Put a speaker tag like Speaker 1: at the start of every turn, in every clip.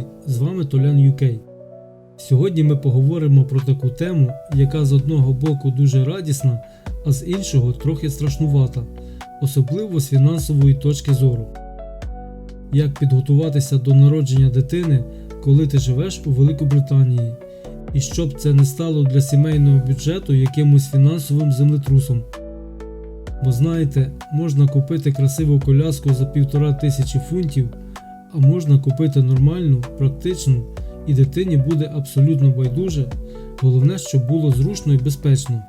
Speaker 1: друзі! З вами Толян UK. Сьогодні ми поговоримо про таку тему, яка з одного боку дуже радісна, а з іншого трохи страшнувата, особливо з фінансової точки зору. Як підготуватися до народження дитини, коли ти живеш у Великобританії, і щоб це не стало для сімейного бюджету якимось фінансовим землетрусом. Бо знаєте, можна купити красиву коляску за півтора тисячі фунтів, а можна купити нормальну, практичну, і дитині буде абсолютно байдуже, головне, щоб було зручно і безпечно.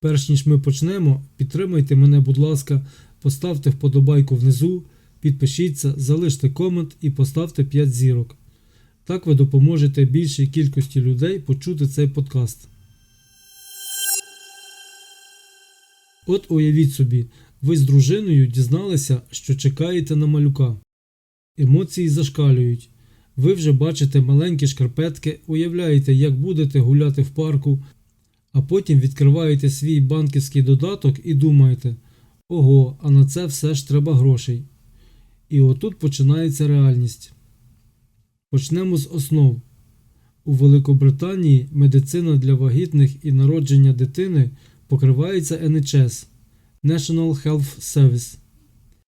Speaker 1: Перш ніж ми почнемо, підтримайте мене, будь ласка, поставте вподобайку внизу, підпишіться, залиште комент і поставте 5 зірок. Так ви допоможете більшій кількості людей почути цей подкаст. От уявіть собі, ви з дружиною дізналися, що чекаєте на малюка. Емоції зашкалюють. Ви вже бачите маленькі шкарпетки, уявляєте, як будете гуляти в парку, а потім відкриваєте свій банківський додаток і думаєте: ого, а на це все ж треба грошей. І отут починається реальність. Почнемо з основ. У Великобританії медицина для вагітних і народження дитини покривається NHS National Health Service.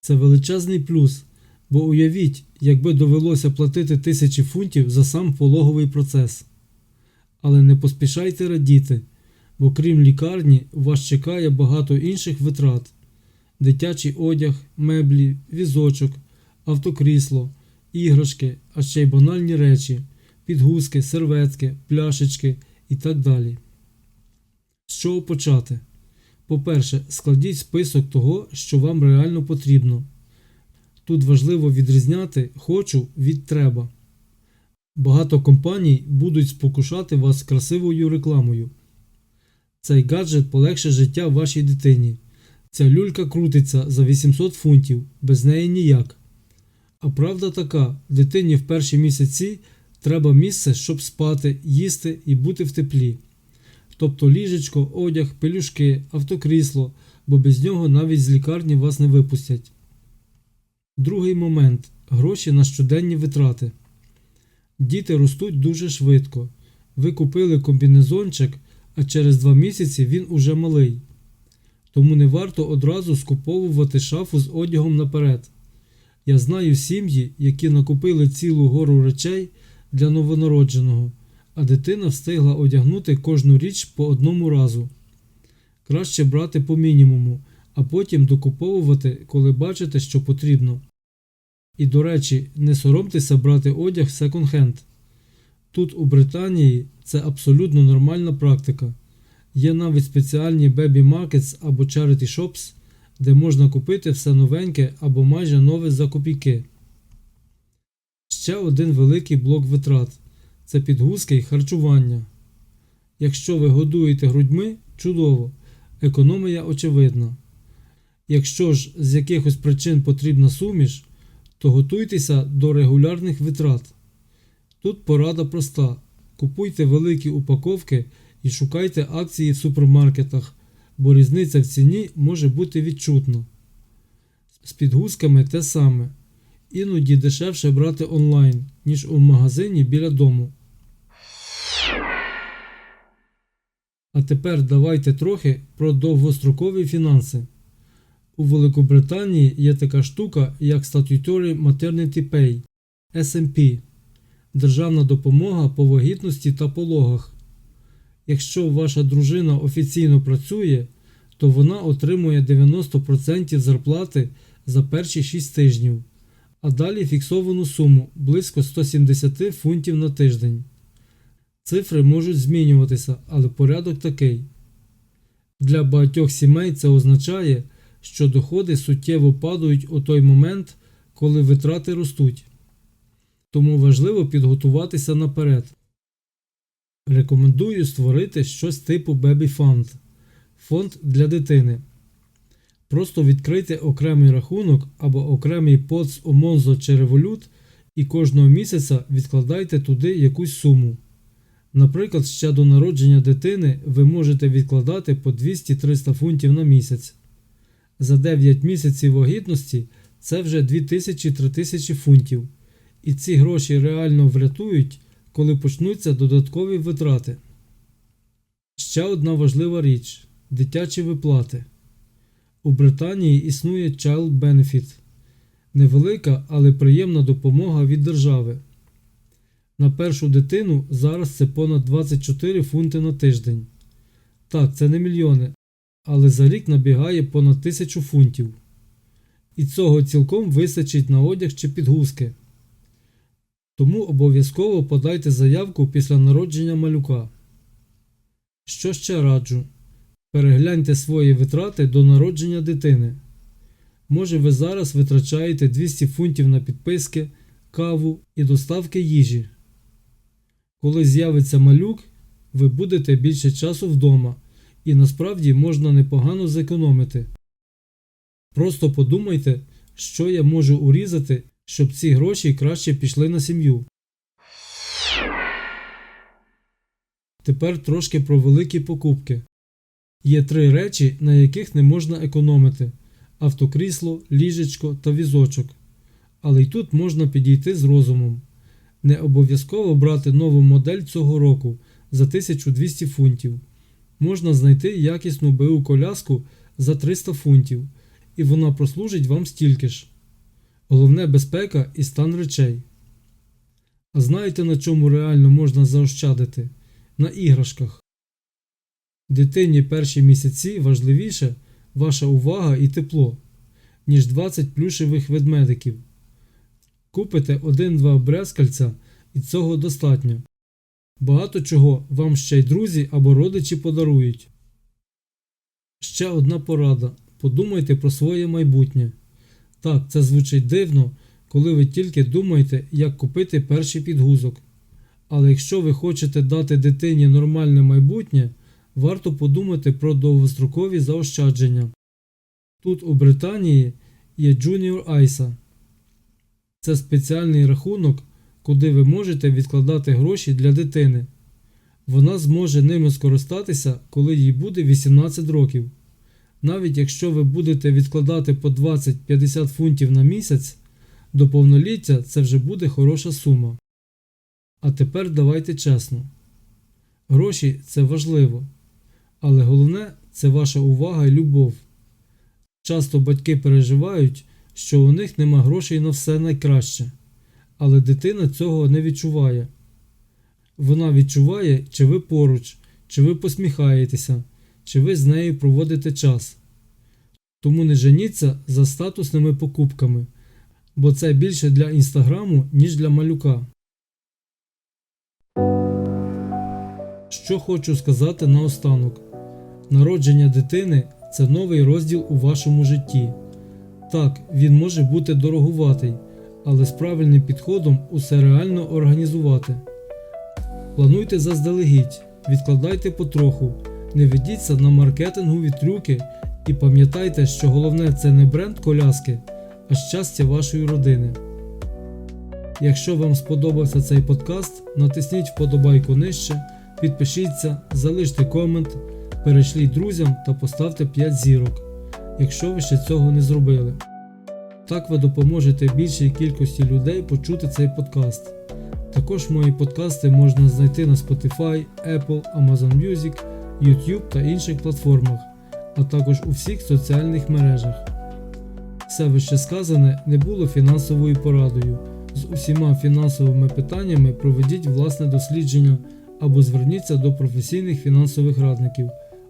Speaker 1: Це величезний плюс, бо уявіть, якби довелося платити тисячі фунтів за сам пологовий процес. Але не поспішайте радіти, бо крім лікарні, вас чекає багато інших витрат: дитячий одяг, меблі, візочок, автокрісло, іграшки, а ще й банальні речі, підгузки, серветки, пляшечки і так далі. З чого почати? По-перше, складіть список того, що вам реально потрібно. Тут важливо відрізняти хочу від треба. Багато компаній будуть спокушати вас красивою рекламою. Цей гаджет полегше життя вашій дитині. Ця люлька крутиться за 800 фунтів, без неї ніяк. А правда така, дитині в перші місяці треба місце, щоб спати, їсти і бути в теплі. Тобто ліжечко, одяг, пелюшки, автокрісло, бо без нього навіть з лікарні вас не випустять. Другий момент гроші на щоденні витрати. Діти ростуть дуже швидко. Ви купили комбінезончик, а через два місяці він уже малий. Тому не варто одразу скуповувати шафу з одягом наперед. Я знаю сім'ї, які накупили цілу гору речей для новонародженого, а дитина встигла одягнути кожну річ по одному разу. Краще брати по мінімуму, а потім докуповувати, коли бачите, що потрібно. І, до речі, не соромтеся брати одяг секонд-хенд. Тут, у Британії, це абсолютно нормальна практика. Є навіть спеціальні baby markets або charity shops, де можна купити все новеньке або майже нове за копійки. Ще один великий блок витрат це підгузки і харчування. Якщо ви годуєте грудьми, чудово, економія очевидна. Якщо ж з якихось причин потрібна суміш, то готуйтеся до регулярних витрат. Тут порада проста: купуйте великі упаковки і шукайте акції в супермаркетах, бо різниця в ціні може бути відчутна. З підгузками те саме. Іноді дешевше брати онлайн, ніж у магазині біля дому. А тепер давайте трохи про довгострокові фінанси. У Великобританії є така штука, як Statutory Maternity Pay SMP Державна допомога по вагітності та пологах. Якщо ваша дружина офіційно працює, то вона отримує 90% зарплати за перші 6 тижнів, а далі фіксовану суму близько 170 фунтів на тиждень. Цифри можуть змінюватися, але порядок такий. Для багатьох сімей це означає, що доходи суттєво падають у той момент, коли витрати ростуть. Тому важливо підготуватися наперед. Рекомендую створити щось типу Baby Fund фонд для дитини. Просто відкрийте окремий рахунок або окремий поц у Monzo чи Revolut і кожного місяця відкладайте туди якусь суму. Наприклад, ще до народження дитини ви можете відкладати по 200-300 фунтів на місяць. За 9 місяців вагітності це вже 2000-3000 фунтів. І ці гроші реально врятують, коли почнуться додаткові витрати. Ще одна важлива річ дитячі виплати. У Британії існує Child Benefit невелика, але приємна допомога від держави. На першу дитину зараз це понад 24 фунти на тиждень. Так, це не мільйони, але за рік набігає понад 1000 фунтів. І цього цілком вистачить на одяг чи підгузки. Тому обов'язково подайте заявку після народження малюка. Що ще раджу? Перегляньте свої витрати до народження дитини. Може, ви зараз витрачаєте 200 фунтів на підписки, каву і доставки їжі. Коли з'явиться малюк, ви будете більше часу вдома, і насправді можна непогано зекономити. Просто подумайте, що я можу урізати, щоб ці гроші краще пішли на сім'ю. Тепер трошки про великі покупки. Є три речі, на яких не можна економити автокрісло, ліжечко та візочок. Але й тут можна підійти з розумом. Не обов'язково брати нову модель цього року за 1200 фунтів. Можна знайти якісну БУ коляску за 300 фунтів, і вона прослужить вам стільки ж. Головне безпека і стан речей. А знаєте на чому реально можна заощадити? На іграшках. Дитині перші місяці важливіше ваша увага і тепло, ніж 20 плюшевих ведмедиків. Купите один-два брязкальця і цього достатньо. Багато чого вам ще й друзі або родичі подарують. Ще одна порада. Подумайте про своє майбутнє. Так, це звучить дивно, коли ви тільки думаєте, як купити перший підгузок. Але якщо ви хочете дати дитині нормальне майбутнє, варто подумати про довгострокові заощадження. Тут у Британії є Junior ISA. Це спеціальний рахунок, куди ви можете відкладати гроші для дитини. Вона зможе ними скористатися, коли їй буде 18 років. Навіть якщо ви будете відкладати по 20-50 фунтів на місяць, до повноліття це вже буде хороша сума. А тепер давайте чесно. Гроші це важливо, але головне це ваша увага і любов. Часто батьки переживають, що у них нема грошей на все найкраще, але дитина цього не відчуває. Вона відчуває, чи ви поруч, чи ви посміхаєтеся, чи ви з нею проводите час. Тому не женіться за статусними покупками, бо це більше для інстаграму, ніж для малюка. Що хочу сказати наостанок: народження дитини це новий розділ у вашому житті. Так, він може бути дорогуватий, але з правильним підходом усе реально організувати. Плануйте заздалегідь, відкладайте потроху, не ведіться на маркетингові трюки і пам'ятайте, що головне це не бренд коляски, а щастя вашої родини. Якщо вам сподобався цей подкаст, натисніть вподобайку нижче, підпишіться, залиште комент, перешліть друзям та поставте 5 зірок, якщо ви ще цього не зробили. Так ви допоможете більшій кількості людей почути цей подкаст. Також мої подкасти можна знайти на Spotify, Apple, Amazon Music, YouTube та інших платформах, а також у всіх соціальних мережах. Все вище сказане не було фінансовою порадою. З усіма фінансовими питаннями проведіть власне дослідження або зверніться до професійних фінансових радників,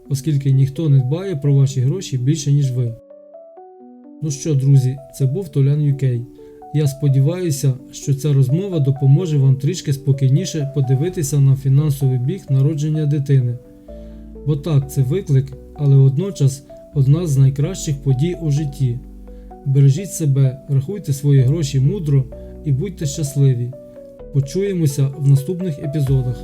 Speaker 1: оскільки ніхто не дбає про ваші гроші більше, ніж ви. Ну що, друзі, це був Толян UK. Я сподіваюся, що ця розмова допоможе вам трішки спокійніше подивитися на фінансовий бік народження дитини. Бо так, це виклик, але водночас одна з найкращих подій у житті. Бережіть себе, рахуйте свої гроші мудро і будьте щасливі. Почуємося в наступних епізодах.